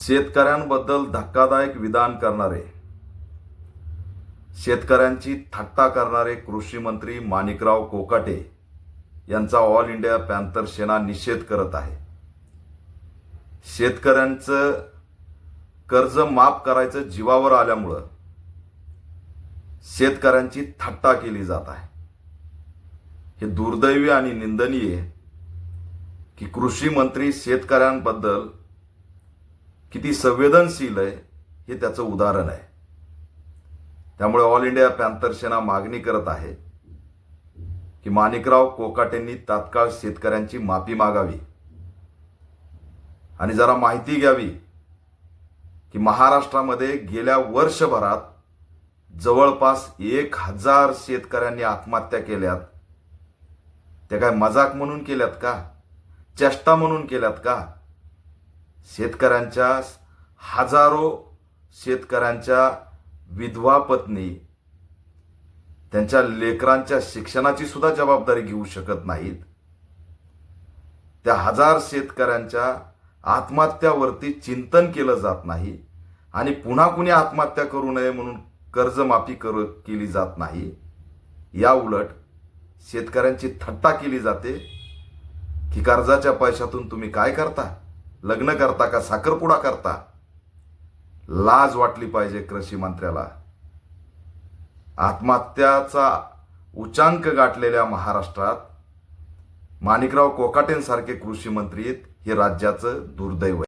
शेतकऱ्यांबद्दल धक्कादायक विधान करणारे शेतकऱ्यांची थट्टा करणारे कृषी मंत्री माणिकराव कोकाटे यांचा ऑल इंडिया पॅन्थर सेना निषेध करत आहे. शेतकऱ्यांचं कर्ज माफ करायचं जीवावर आल्यामुळं शेतकऱ्यांची थट्टा केली जात आहे. हे दुर्दैवी आणि निंदनीय की कृषी मंत्री शेतकऱ्यांबद्दल किती संवेदनशील आहे हे त्याचं उदाहरण आहे. त्यामुळे ऑल इंडिया पॅन्थर सेना मागणी करत आहे की माणिकराव कोकाटेंनी तात्काळ शेतकऱ्यांची माफी मागावी. आणि जरा माहिती घ्यावी की महाराष्ट्रामध्ये गेल्या वर्षभरात जवळपास एक हजार शेतकऱ्यांनी आत्महत्या केल्यात. त्या काय मजाक म्हणून केल्यात का? चेष्टा म्हणून केल्यात का? शेतकऱ्यांच्या हजारो शेतकऱ्यांच्या विधवा पत्नी त्यांच्या लेकरांच्या शिक्षणाची सुद्धा जबाबदारी घेऊ शकत नाहीत. त्या हजार शेतकऱ्यांच्या आत्महत्यावरती चिंतन केलं जात नाही आणि पुन्हा कुणी आत्महत्या करू नये म्हणून कर्जमाफी कर केली जात नाही. या उलट शेतकऱ्यांची थट्टा केली जाते की कर्जाच्या पैशातून तुम्ही काय करता? लग्न करता का साखरपुडा करता? लाज वाटली पाहिजे कृषी मंत्र्याला. आत्महत्याचा उच्चांक गाठलेल्या महाराष्ट्रात माणिकराव कोकाटेंसारखे कृषी मंत्री आहेत हे राज्याचं दुर्दैव आहे.